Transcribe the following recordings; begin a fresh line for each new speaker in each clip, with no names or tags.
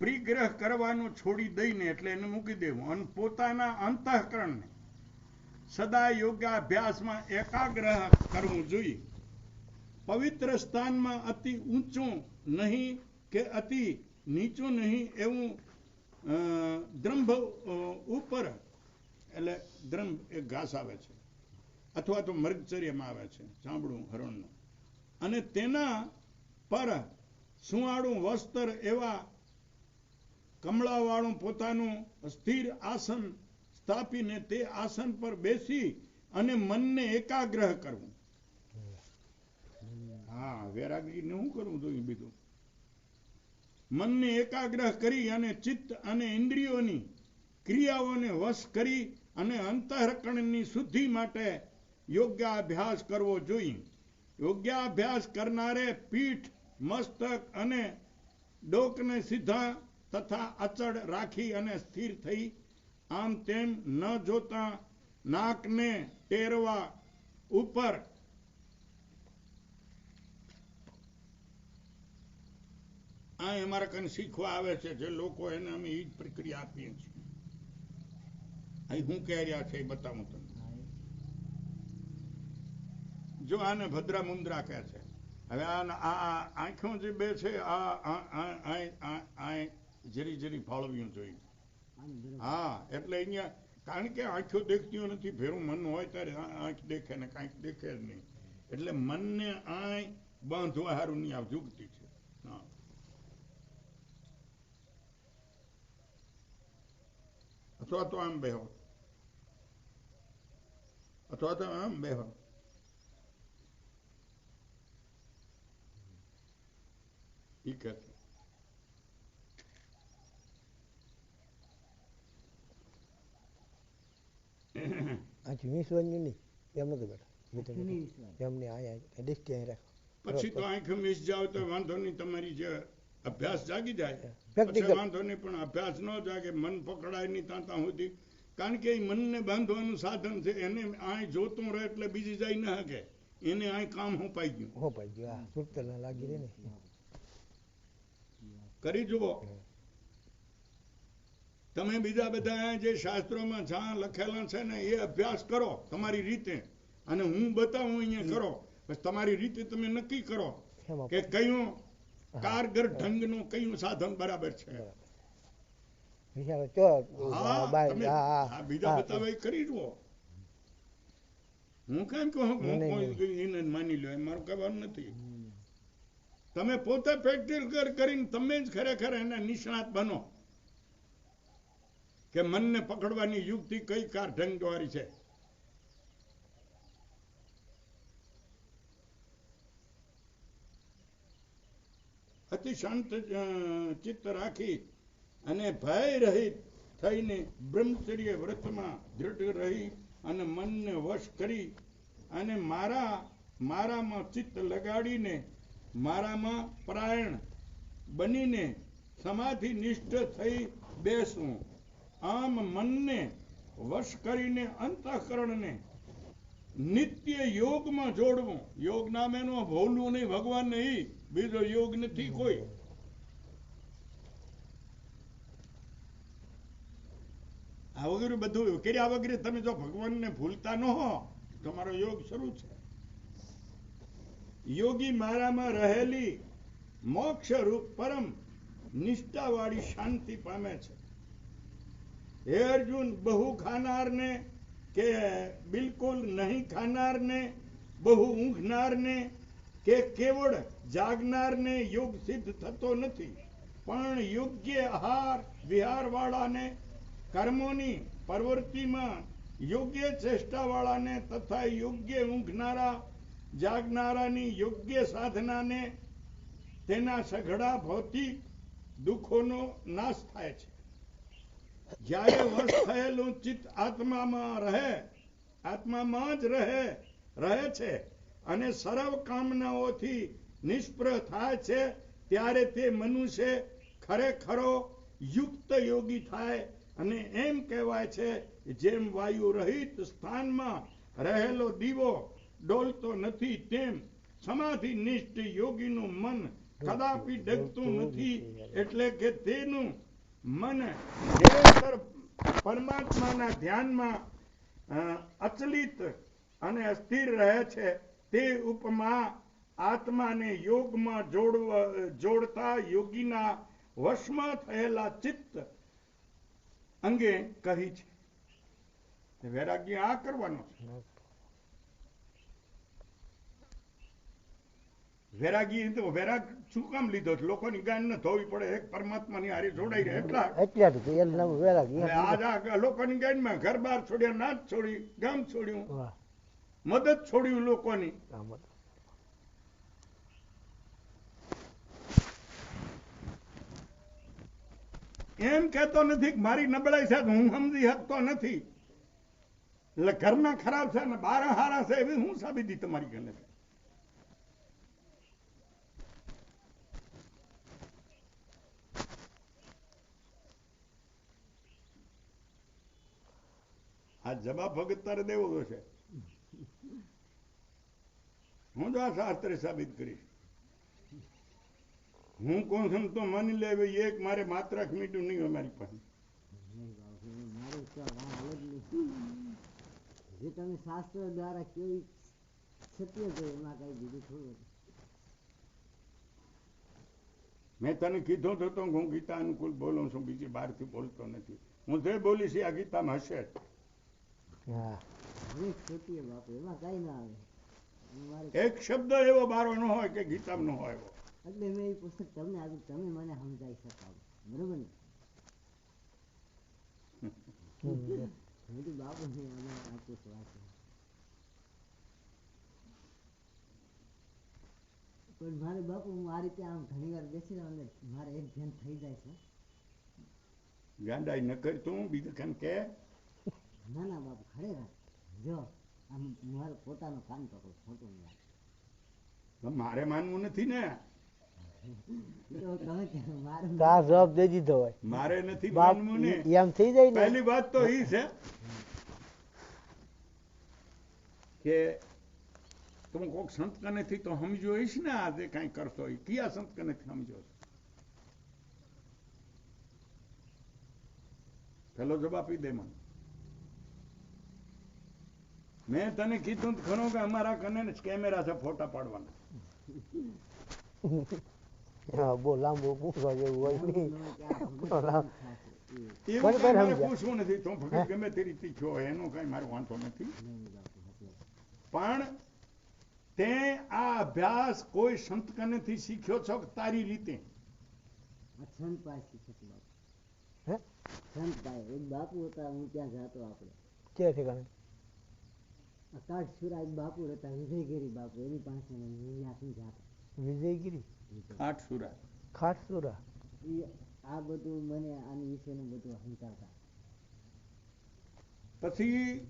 પરિગ્રહ કરવાનું છોડી દઈને એટલે એને મૂકી દેવું. અને પોતાના અંતઃકરણને સદા યોગાભ્યાસમાં એકાગ્ર કરવું જોઈએ. પવિત્ર સ્થાનમાં અતિ ઊંચું નહીં કે અતિ નીચું નહીં એવું દ્રંભ ઉપર, એટલે દ્રંભ એ ઘાસ આવે છે. અથવા તો મર્ગચર્યમાં આવે છે. ચામડું હરણનું. અને તેના પર સુવાળું વસ્ત્ર એવા કમળાવાળું પોતાનું સ્થિર આસન સ્થાપીને તે આસન પર બેસી અને મનને એકાગ્રહ કરવું. હા, વૈરાગીને શું કરવું જોઈએ બીજું મનને એકાગ્રહ કરી અને ચિત્ત અને ઇન્દ્રિયોની ક્રિયાઓને વશ કરી અને અંતઃકરણની શુદ્ધિ માટે યોગ્યાભ્યાસ કરવો જોઈએ. યોગ્યાભ્યાસ કરનારે પીઠ, મસ્તક અને ડોકને સીધા તથા અચળ રાખી અને સ્થિર થઈ. આમ તેમ ન જોતા નાકને ટેરવા ઉપર આ અમારા કને શીખવા આવે છે જે લોકો એને અમે એ જ પ્રક્રિયા આપીએ છીએ. અહીં હું કહી રહ્યા છે એ બતાવું તમને. જો આને ભદ્રા મુદ્રા કહે છે. હવે આ આંખો જે બે છે આ જરી જરી ફાળવ્યું જોઈએ હા એટલે અહીંયા કારણ કે આંખો દેખતી નથી ભેરું મન હોય ત્યારે આંખ દેખે ને કાંઈક દેખે જ નહીં. એટલે મનને આંખ બાંધવા હારું ની આ જુગતી છે. હા. અથવા તો આમ બેહો. અથવા તો આમ બેહો. ઈ કહે છે.
આ વીસ વર્ષની નહીં એમ નથી બેઠા. એમને આયા ડિસ્ટી અહીં રાખો.
પછી તો આંખ મિસ જાવ તો વાંધો નહીં તમારી જે અભ્યાસ જાગી જાય. પછી વાંધો નહીં પણ અભ્યાસ ન જાગે મન પકડાય નહીં ત્યાં ત્યાં સુધી. કારણ કે એ મનને બાંધવાનું સાધન છે એને આય જોતું રહે એટલે બીજી જાય ન હકે. એને આય કામ હોપાઈ ગયું.
હો ભાઈ ગયો આ લાગી રહે ને.
કરી જુઓ. તમે બીજા બધા જે શાસ્ત્રોમાં જ્યાં લખેલા છે ને એ અભ્યાસ કરો તમારી રીતે. અને હું બતાવું અહીંયા કરો. બસ તમારી રીતે તમે નક્કી કરો કે કયું કારગર ઢંગનું કયું સાધન બરાબર છે. બીજા. બતાવે કરી જુઓ. હું કેમ કહું? હું માની લો એમ મારું કહેવાનું નથી. તમે પોતે પ્રેક્ટિસ કરીને તમે જ ખરેખર એના નિષ્ણાત બનો. કે મનને પકડવાની યુક્તિ કઈ કાર ઢંગ દ્વારી છે? અતિ શાંત ચિત્ત રાખી અને ભય રહિત થઈને બ્રહ્મચર્ય વ્રતમાં દૃઢ રહી અને મનને વશ કરી અને મારા, મારામાં ચિત્ત લગાડીને મારામાં પરાયણ બનીને સમાધિ નિષ્ઠ થઈ બેસવું આમ મનને વશ કરીને અંતઃકરણને નિત્ય યોગમાં જોડવું. યોગ નામ એનો, ભોલવું નહીં, ભગવાન નહીં. બીજો યોગ નથી કોઈ. આ વગર બધું કર્યા વગેરે તમે જો ભગવાનને ભૂલતા ન હો, તમારો યોગ શરૂ છે. યોગી મારામાં રહેલી મોક્ષ રૂપ પરમ નિષ્ઠાવાળી શાંતિ પામે છે. હે અર્જુન, બહુ ખાનારને કે બિલકુલ નહીં ખાનારને, બહુ ઊંઘનારને કે કેવળ જાગનારને યોગ સિદ્ધ થતો નથી, પણ યોગ્ય આહાર વિહારવાળાને, કર્મોની પ્રવૃત્તિમાં યોગ્ય ચેષ્ટાવાળાને તથા યોગ્ય ઊંઘનારા, જાગનારાની યોગ્ય સાધનાને તેના સઘળા ભૌતિક દુઃખોનો નાશ થાય છે. જ્યારે વશ થયેલું ચિત્ત આત્મામાં રહે આત્મામાં જ રહે રહે છે. અને સર્વ કામનાઓથી નિષ્પ્રહ થાય છે ત્યારે તે મનુષ્ય ખરેખરો યુક્ત યોગી થાય અને એમ કહેવાય છે જેમ વાયુ રહિત સ્થાનમાં રહેલો દીવો ડોલતો નથી તેમ સમાધિ નિષ્ઠ યોગીનું મન કદાપી ડગતું નથી. એટલે કે તેનું મન નિરંતર પરમાત્માના ધ્યાનમાં અચલિત અને અસ્થિર રહે છે તે ઉપમા આત્માને યોગમાં જોડતા યોગીના વશમાં થયેલા ચિત્ત અંગે કહી છે. વૈરાગ્ય આ કરવાનો છે. વૈરાગી તો વેરાગ શું કામ લીધો? છે? લોકોની ગાન ન ધોવી પડે એક પરમાત્માની હારે જોડાઈ રહે એટલા.
એટલા વૈરાગ
આજ આ લોકોની ગાનમાં ઘર બાર છોડ્યા નાચ છોડી ગામ છોડ્યું. મદદ છોડ્યું લોકોની. એમ કેતો નથી કે મારી નબળાઈ છે હું સમજી શકતો નથી. એટલે ઘરના ખરાબ છે ને બાર હારા છે એવી હું સાબિતી તમારી ઘરે આ જમા ભગત તારે દેવો છે. હું જો આ શાસ્ત્રે સાબિત કરીશ. હું કોણ છું તો માની લે એક મારે માત્ર મીઠું નહીં અમારી પાસે.
તો જ તમે શાસ્ત્ર દ્વારા કેવી છે એમાં કઈ બીજું થોડું
મેં તને કીધો તો તો હું ગીતા અનુકૂળ બોલું છું બીજી બહારથી બોલતો નથી. હું જે બોલીશ આ ગીતામાં હશે જ. એક શબ્દ એવો બારો ન હોય કે ગીતામાં ન હોય
એટલે મેં એ પુસ્તક તમને આપ્યું તમે મને સમજાવી શકાવ. બરોબર ને?
હમ.
બાપુ ને અમે આપ્યું છે વાંચો પણ મારે બાપુ હું આ રીતે આમ ઘણી વાર બેસી રહ્યો ને મારે એક ધ્યાન થઈ જાય છે.
ગાંડાઈ ન કરતું બીજું કેમ કે
ના ના બાપુ ખરેખર જો આમ મારો પોતાનો કાન પકડો ખોટું નહીં
મારે માનવું નથી ને.
તો તમે કહો, મારું
તો આ જવાબ દઈ દીધો હોય.
મારે નથી માનવું ને.
એમ થઈ જાય ને.
પહેલી વાત તો ઈ છે કે તું કોક સંત કનેથી તો સમજો હઈશ ને આજે જે કાંઈ કરશો એ કયા સંત કનેથી સમજો છો? પેલો જવાબ આપી દે મને. મેં તને કીધું ખરું કે અમારા કને કેમેરા છે ફોટા પાડવાના
પૂછવા જેવું હોય નહીં પણ.
પૂછવું નથી તું ભગત ગમે તે રીતે થયો એનો કાંઈ મારો વાંધો નથી
નહીં બાપુ સાચી વાત.
પણ તે આ અભ્યાસ કોઈ સંત કનેથી શીખ્યો છો તારી રીતે
સંત પાસે શીખ્યો બાપુ સંત પાસે એક બાપુ હતા હું ત્યાં જાતો આપણે
ક્યાં ઠેકાણે
આ સુરાજ બાપુ હતા વિજયગીરી બાપુ એની પાસે હું ત્યાંથી
વિજયગીરી?
ખાટસુરા
ખાટસુરા
એ આ બધું મને આની વિશેનું બધું સમજાવતા.
પછી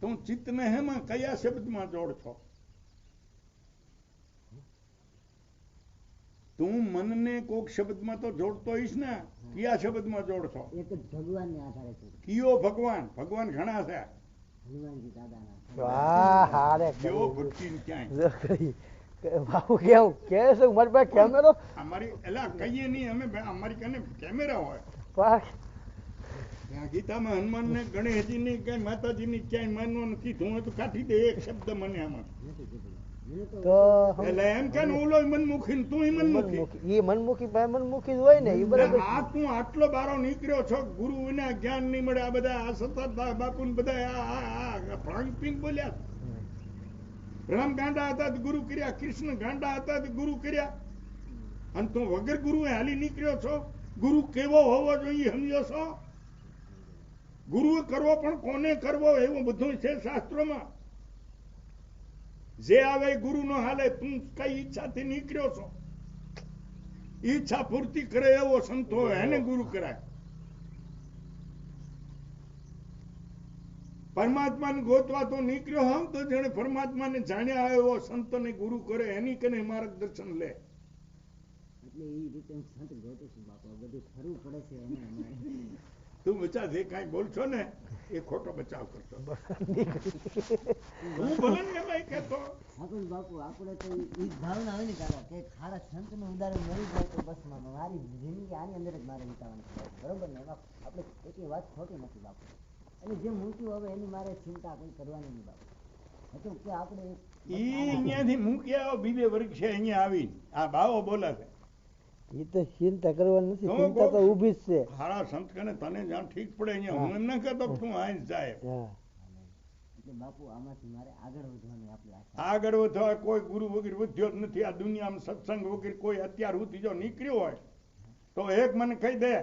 તું ચિત્તને હેમાં કયા શબ્દમાં જોડ છો? તું મનને કોક શબ્દમાં તો જોડતો હોઈશ ને કયા શબ્દમાં જોડ છો?
એક ભગવાન ભગવાનને આધારે
કયો ભગવાન? ભગવાન ઘણા છે.
હનુમાનજી દાદાના
વાહ હારે
ક્યાંય
જો કરી. કે બાપુ કેવું કે છે મારી પાસે કેમેરો
અમારી એલા કહીએ નહીં અમે અમારી કને કેમેરા હોય
પાક
ગીતામાં હનુમાનને ગણેશજીની કે માતાજીની ક્યાંય માનવાનું કીધું હોય તો કાઢી દે એક શબ્દ મને આમાં
તો
તો
એટલે એમ કે ઓલો મનમુખી તું મનમુખી.
મનમુખી. મનમુખી પાસે મનમુખી હોય ને ઈ બરાબર
આ તું આટલો બારો નીકળ્યો છો ગુરુ વિના જ્ઞાન નહીં મળે આ બધા આ સતત બાપુ ને બધા આ આ આ બોલ્યા. રામ ગાંડા હતા ગુરુ કર્યા કૃષ્ણ ગાંડા હતા ગુરુ કર્યા. અને તું વગર ગુરુ હાલી નીકળ્યો છો ગુરુ કેવો હોવો જોઈએ સમજો છો? ગુરુ કરવો પણ કોને કરવો એવું બધું છે શાસ્ત્રોમાં. જે આવે ગુરુ નો હાલે, તું કઈ ઈચ્છાથી નીકળ્યો છો? ઈચ્છા પૂર્તિ કરે એવો સંતો એને ગુરુ કરાય. પરમાત્માને ગોતવા તો નીકળ્યો હોવ તો જેને પરમાત્માને જાણ્યા હોય એવો સંતને ગુરુ કરે, એની કને માર્ગદર્શન લે.
એટલે એ રીતે સંત ગોતું છું બાપા બધું ખરું પડે છે.
તું બચા જે કાંઈ બોલશો ને એ ખોટો બચાવ કરશો હું ભલે ને એમાંય કહેતો.
હા બાપુ આપણે તો ઈ ભાવના હોય ને કાકા કે ખારા સંતનું ઉદાહરણ મળી જાય તો બસ મારી જિંદગી આની અંદર જ મારે વિતાવાની બરોબર ને? એમાં આપણે એકેય વાત ખોટી નથી બાપુ. અને જે મૂક્યું હવે એની મારે ચિંતા કોઈ કરવાની નહીં બાપુ. હતું કે આપણે એ
અહીંયાથી મૂક્યા આવો બીજે વૃક્ષે અહીંયા આવી આ ભાવો બોલાશે છે.
એ તો ચિંતા કરવાની નથી
તો
ચિંતા તો ઊભી જ છે.
હારા સંત કને તને જ્યાં ઠીક પડે અહીંયા હું એમ ના કહેતો કે તું આઈ જ જાય
બાપુ આમાંથી મારે આગળ વધવાની આપણી
આગળ વધવા કોઈ ગુરુ વગેરે વધ્યો જ નથી. આ દુનિયામાં સત્સંગ વગેરે કોઈ અત્યાર સુધી જો નીકળ્યો હોય તો એક મને કહી દે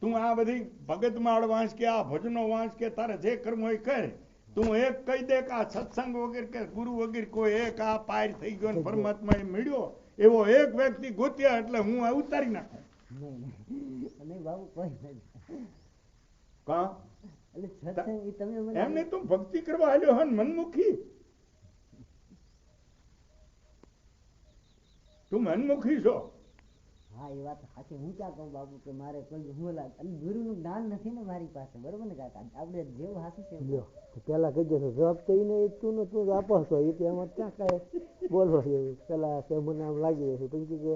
તું આ બધી ભગત માળ વાંચ કે આ ભજનો વાંચ કે તારે જે કરવું હોય કર. તું એક કહી દે કે આ સત્સંગ વગેરે કે ગુરુ વગેરે કોઈ એક આ પાર થઈ ગયો પરમાત્મા એ મળ્યો એવો એક વ્યક્તિ ગોત્યા એટલે હું આ ઉતારી નાખું.
કોઈ નથી
કા? એમને તું ભક્તિ કરવા આવ્યો હન મનમુખી. તું મનમુખી છો?
હા એ વાત સાચી. હું ક્યાં કહું બાપુ કે મારે કોઈ હું ઓલા અને ગુરુનું જ્ઞાન નથી ને મારી પાસે બરોબર ને કાકા? આપણે જેવું હાસું છે
પેલા કહી દેશો જવાબ તો એને તું ને તું આપો છો. એ તો એમાં ક્યાં કાંઈ બોલવા જેવું પેલા કે મને આમ લાગી જશે પછી કે?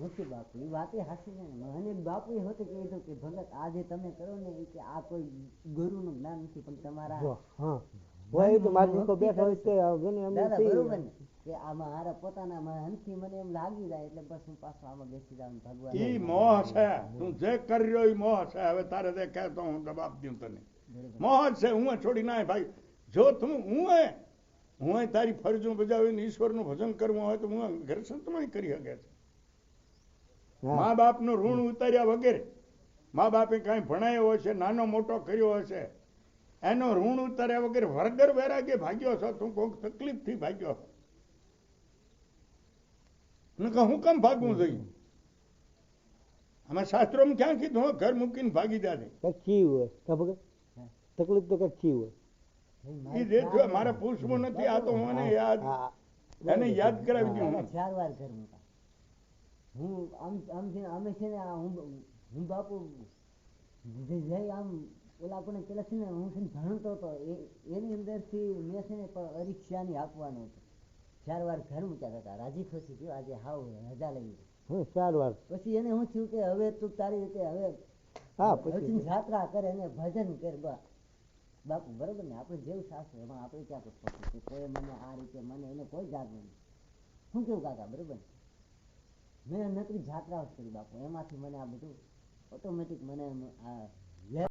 નથી બાપુ એ વાતે હાસી છે ને. અને બાપુ એ હોતે કીધું કે ભગત આ જે તમે કરો ને એ કે આ કોઈ ગુરુનું જ્ઞાન નથી પણ તમારા
હા. હોય તો મારી બેઠો હોય તો ને એમ
બરોબર ને? કે આમાં હારા પોતાના મનથી મને એમ લાગી જાય એટલે બસ હું પાછો આમાં બેસી જાઉં ભગવાન
ઈ મોહ છે. તું જે કરી રહ્યો ઈ મોહ છે. હવે તારે તે કહેતો હું જવાબ દઉં તને. મોહ છે. હું છોડી નાય ભાઈ. જો તું હું હે હું તારી ફરજો બજાવીને ઈશ્વરનું ભજન કરવું હોય તો હું ઘર સંતમાં કરી શકે છે. મા બાપનું ઋણ ઉતાર્યા વગેરે મા બાપે કાંઈ ભણાયો હશે નાનો મોટો કર્યો હશે એનો ઋણ ઉતાર્યા વગેરે વરગર વેરાગે ભાગ્યો છો તું કોઈક તકલીફથી ભાગ્યો. છો નકર હું કેમ ભાગવું જોઈએ? આમાં શાસ્ત્રોમાં ક્યાં કીધું હો, ઘર મૂકીને ભાગી જાજે.
કચ્છી હોય? તકલીફ તો કચ્છી હોય?
એ જે થયું
વાર-
નથી આ તો મને યાદ. એને યાદ કરાવી દઉં હું.
ચાર વાર ઘર મૂકા. હું આમ આમ છે ને અમે છે ને હું હું બાપુ જે જઈ આમ ઓલા આપણે પેલા છે ને હું છે ને ભણતો હતો એ એની અંદરથી મેં છે ને પરીક્ષાની આપવાનું હતું. ચાર ઘર મૂક્યા હતા રાજી ખુશી થયું. આજે હાવ રજા લઈ.
હું ચાર વાર.
પછી એને શું થયું કે હવે તું તારી રીતે હવે
હા પછી
જાત્રા કરે અને ભજન કર બા. બાપુ બરોબર ને? આપણે જેવું શાસ્ત્ર એમાં આપણે ક્યાં ખોટું કોઈ મને આ રીતે મને એને કોઈ જાત નહીં શું કેવું કાકા બરોબર? મેં નકરી જાત્રાઓ કરી બાપુ. એમાંથી મને આ બધું ઓટોમેટિક મને આ